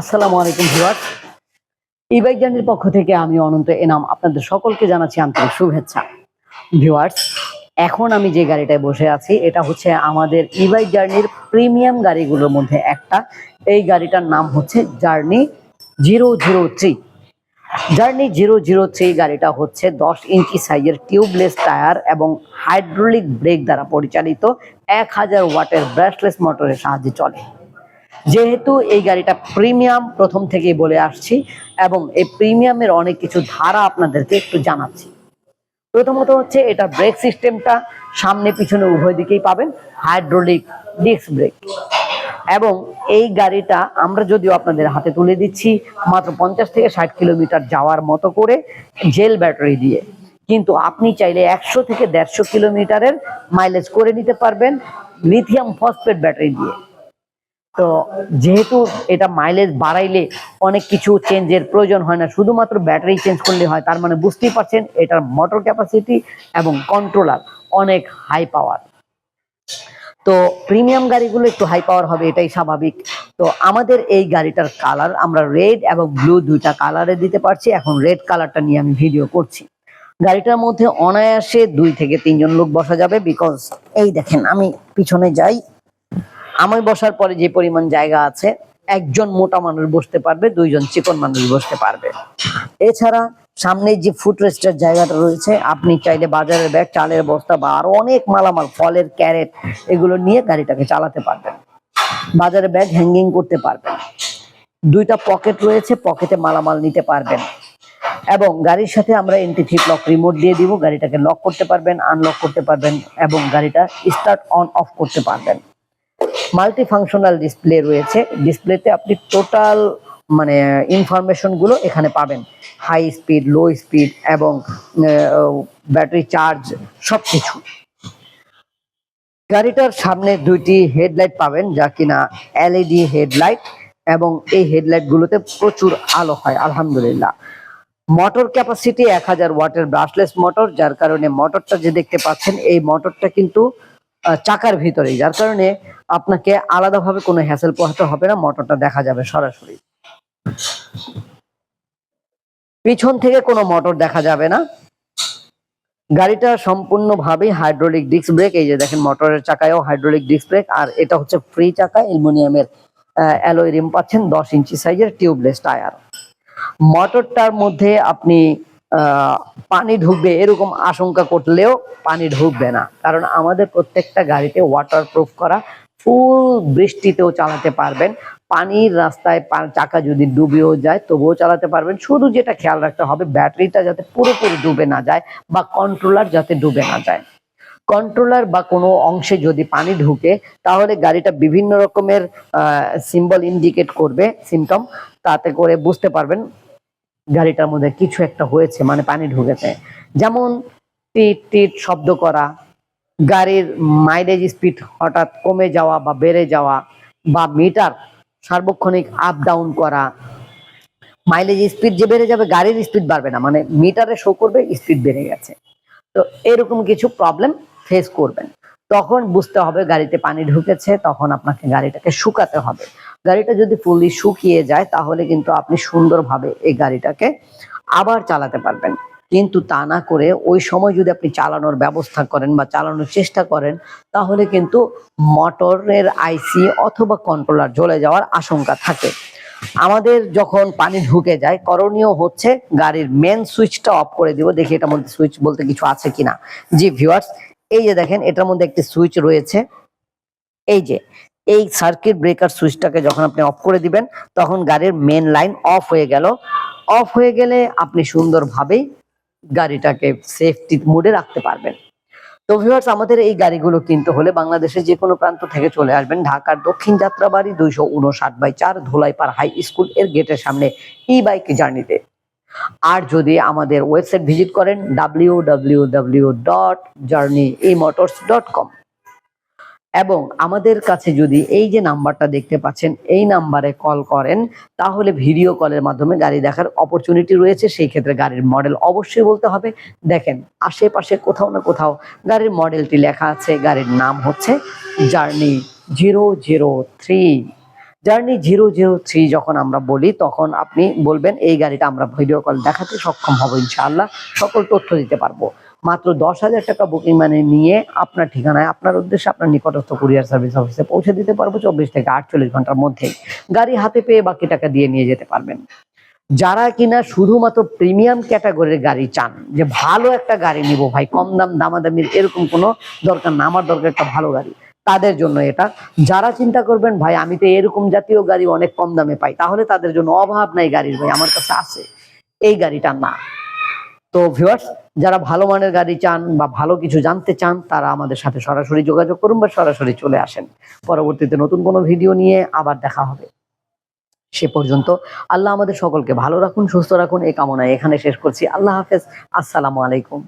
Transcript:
আসসালামু আলাইকুম ভিউয়ার ই বাইক জার্নির পক্ষ থেকে আমি অনন্ত এনাম। আপনাদের সকলকে জানাচ্ছি আন্তরিক শুভেচ্ছা। ভিউয়ার্স, এখন আমি যে গাড়িটায় বসে আছি, এটা হচ্ছে আমাদের ই বাইক জার্নির প্রিমিয়াম গাড়িগুলোর মধ্যে একটা। এই গাড়িটার নাম হচ্ছে journey zero zero three journey zero zero three গাড়িটা হচ্ছে দশ ইঞ্চি সাইজের টিউবলেস টায়ার এবং হাইড্রোলিক ব্রেক দ্বারা পরিচালিত। এক হাজার ওয়াটের ব্রাশলেস মোটরের সাহায্যে চলে। যেহেতু এই গাড়িটা প্রিমিয়াম প্রথম থেকেই বলে আসছি এবং এই প্রিমিয়ামের অনেক কিছু ধারা আপনাদেরকে একটু জানাচ্ছি। প্রথমত হচ্ছে এটা ব্রেক সিস্টেমটা সামনে পিছনে উভয় দিকেই পাবেন হাইড্রোলিক ডিস্ক ব্রেক এবং এই গাড়িটা আমরা যদিও আপনাদের হাতে তুলে দিচ্ছি মাত্র পঞ্চাশ থেকে ষাট কিলোমিটার যাওয়ার মতো করে জেল ব্যাটারি দিয়ে। কিন্তু আপনি চাইলে একশো থেকে দেড়শো কিলোমিটারের মাইলেজ করে নিতে পারবেন লিথিয়াম ফসফেট ব্যাটারি দিয়ে। তো যেহেতু এটা মাইলেজ বাড়াইলে অনেক কিছু চেঞ্জের প্রয়োজন হয় না, শুধুমাত্র ব্যাটারি চেঞ্জ করলে হয়, তার মানে বুঝতেই পারছেন এটার মোটর ক্যাপাসিটি এবং কন্ট্রোলার অনেক হাই পাওয়ার তো প্রিমিয়াম গাড়িগুলো একটু হাই পাওয়ার হবে, এটাই স্বাভাবিক। তো আমাদের এই গাড়িটার কালার আমরা রেড এবং ব্লু দুইটা কালারে দিতে পারছি, এখন রেড কালারটা নিয়ে আমি ভিডিও করছি। গাড়িটার মধ্যে অনায়াসে দুই থেকে তিনজন লোক বসা যাবে বিকজ এই দেখেন আমি পিছনে যাই। আমি বসার পরে যে পরিমাণ জায়গা আছে, একজন মোটা মানুষ বসতে পারবে, দুইজন চিকন মানুষ বসতে পারবে। এছাড়া সামনে যে ফুট রেস্টের জায়গাটা রয়েছে, আপনি চাইলে বাজারের ব্যাগ চালের বস্তা বা আরও অনেক মালামাল, ফলের ক্যারেট এগুলো নিয়ে গাড়িটাকে চালাতে পারবেন। বাজারে ব্যাগ হ্যাঙ্গিং করতে পারবেন। দুইটা পকেট রয়েছে পকেটে মালামাল নিতে পারবেন। এবং গাড়ির সাথে আমরা এন্টি ফিপ লক রিমোট দিয়ে দিব, গাড়িটাকে লক করতে পারবেন আনলক করতে পারবেন এবং গাড়িটা স্টার্ট অন অফ করতে পারবেন। মাল্টি ফাংশনাল ডিসপ্লে রয়েছে। ডিসপ্লেতে আপনি টোটাল মানে ইনফরমেশনগুলো এখানে পাবেন। হাই স্পিড লো স্পিড এবং ব্যাটারি চার্জ সবকিছু। গাড়িটার সামনে দুইটি হেডলাইট পাবেন যা কিনা এলইডি হেডলাইট এবং এই হেডলাইট গুলোতে প্রচুর আলো হয়, আলহামদুলিল্লাহ। মোটর ক্যাপাসিটি এক হাজার ওয়াটের ব্রাশলেস মোটর যার কারণে মোটরটা যে দেখতে পাচ্ছেন, এই মোটরটা কিন্তু চাকার ভিতরেই, যার কারণে আপনাকে আলাদাভাবে কোনো হ্যাসেল পোহাতে হবে না, মোটরটা দেখা যাবে সরাসরি। পিছন থেকে কোনো মোটর দেখা যাবে না। গাড়িটা সম্পূর্ণভাবে হাইড্রোলিক ডিস্ক ব্রেক এই যে দেখেন মোটরের চাকায়ও হাইড্রোলিক ডিস্ক ব্রেক আর এটা হচ্ছে ফ্রি চাকা, অ্যালুমিনিয়ামের অ্যালয় রিম পাচ্ছেন, দশ ইঞ্চি সাইজের টিউবলেস টায়ার মোটরটার মধ্যে আপনি পানি ঢুকবে এরকম আশঙ্কা করলেও পানি ঢুকবে না। কারণ আমাদের প্রত্যেকটা গাড়িতে ওয়াটার প্রুফ করা ফুল বৃষ্টিতেও চালাতে পারবেন। পানির রাস্তায় চাকা যদি ডুবেও যায়, তবুও চালাতে পারবেন। শুধু যেটা খেয়াল রাখতে হবে, ব্যাটারিটা যাতে পুরোপুরি ডুবে না যায় বা কন্ট্রোলার যাতে ডুবে না যায়। কন্ট্রোলার বা কোনো অংশে যদি পানি ঢুকে, তাহলে গাড়িটা বিভিন্ন রকমের সিম্বল ইন্ডিকেট করবে সিমটম তাতে করে বুঝতে পারবেন গাড়িটার মধ্যে কিছু একটা হয়েছে মানে পানি ঢুকেছে। যেমন টিট টিট শব্দ করা, গাড়ির মাইলেজ স্পিড হঠাৎ কমে যাওয়া বা বেড়ে যাওয়া বা মিটার সার্বক্ষণিক আপ ডাউন করা মাইলেজ স্পিড যে বেড়ে যাবে গাড়ির স্পিড বাড়বে না মানে মিটারে শো করবে স্পিড বেড়ে গেছে। তো এরকম কিছু প্রবলেম ফেস করবেন। তখন বুঝতে হবে গাড়িতে পানি ঢুকেছে, তখন আপনাকে গাড়িটাকে শুকাতে হবে। গাড়িটা যদি ফুললি শুকিয়ে যায়, তাহলে কিন্তু আপনি সুন্দরভাবে এই গাড়িটাকে আবার চালাতে পারবেন। কিন্তু তা না করে ওই সময় যদি আপনি চালানোর ব্যবস্থা করেন বা চালানোর চেষ্টা করেন, তাহলে কিন্তু মোটরের আইসি অথবা কন্ট্রোলার জ্বলে যাওয়ার আশঙ্কা থাকে। আমাদের যখন পানি ঢুকে যায়, করণীয় হচ্ছে গাড়ির মেন সুইচটা অফ করে দিব। দেখি এটার মধ্যে সুইচ বলতে কিছু আছে কিনা। জি ভিউয়ার্স এই যে দেখেন, এটার মধ্যে একটি সুইচ রয়েছে। এই যে এই সার্কিট ব্রেকার সুইচটাকে যখন আপনি অফ করে দিবেন, তখন গাড়ির মেন লাইন অফ হয়ে গেল। অফ হয়ে গেলে আপনি সুন্দরভাবেই গাড়িটাকে সেফটি মোডে রাখতে পারবেন। তো ভিউয়ার্স আমাদের এই গাড়িগুলো কিনতে হলে বাংলাদেশের যে কোনো প্রান্ত থেকে চলে আসবেন। ঢাকার দক্ষিণ যাত্রাবাড়ি দুইশো উনষাট বাই চার, ধুলাইপাড় হাই স্কুলের গেটের সামনে ই বাইক জার্নিতে আর যদি আমাদের ওয়েবসাইট ভিজিট করেন W W W dot journey e motors dot com এবং আমাদের কাছে যদি এই যে নাম্বারটা দেখতে পাচ্ছেন, এই নাম্বারে কল করেন, তাহলে ভিডিও কলের মাধ্যমে গাড়ি দেখার অপরচুনিটি রয়েছে। সেই ক্ষেত্রে গাড়ির মডেল অবশ্যই বলতে হবে। দেখেন, আশেপাশে কোথাও না কোথাও গাড়ির মডেলটি লেখা আছে। গাড়ির নাম হচ্ছে journey zero zero three journey zero zero three যখন আমরা বলি, তখন আপনি বলবেন, এই গাড়িটা আমরা ভিডিও কল দেখাতে সক্ষম হব ইনশাআল্লাহ। সকল তথ্য দিতে পারব। মাত্র দশ হাজার টাকা বুকিং মানে নিয়ে আপনার ঠিকানায়, আপনার উদ্দেশ্যে আপনার নিকটস্থ কুরিয়ার সার্ভিস অফিসে পৌঁছে দিতে পারব চব্বিশ থেকে আটচল্লিশ ঘণ্টার মধ্যেই। গাড়ি হাতে পেয়ে বাকি টাকা দিয়ে নিয়ে যেতে পারবেন। যারা কিনা শুধুমাত্র প্রিমিয়াম ক্যাটাগরির গাড়ি চান, যে ভালো একটা গাড়ি নিব ভাই, কম দাম, দামাদামির এরকম কোনো দরকার না, আমার দরকার একটা ভালো গাড়ি, তাদের জন্য এটা। যারা চিন্তা করবেন, ভাই, আমি তো এরকম জাতীয় গাড়ি অনেক কম দামে পাই তাহলে তাদের জন্য অভাব নাই গাড়ির ভাই, আমার কাছে আছে। এই গাড়িটা না। তো ভিউয়ার্স যারা ভালো মানের গাড়ি চান বা ভালো কিছু জানতে চান, তারা আমাদের সাথে সরাসরি যোগাযোগ করুন বা সরাসরি চলে আসেন। পরবর্তীতে নতুন কোনো ভিডিও নিয়ে আবার দেখা হবে। সে পর্যন্ত আল্লাহ আমাদের সকলকে ভালো রাখুন, সুস্থ রাখুন, এই কামনায় এখানে শেষ করছি। আল্লাহ হাফেজ। আসসালামু আলাইকুম।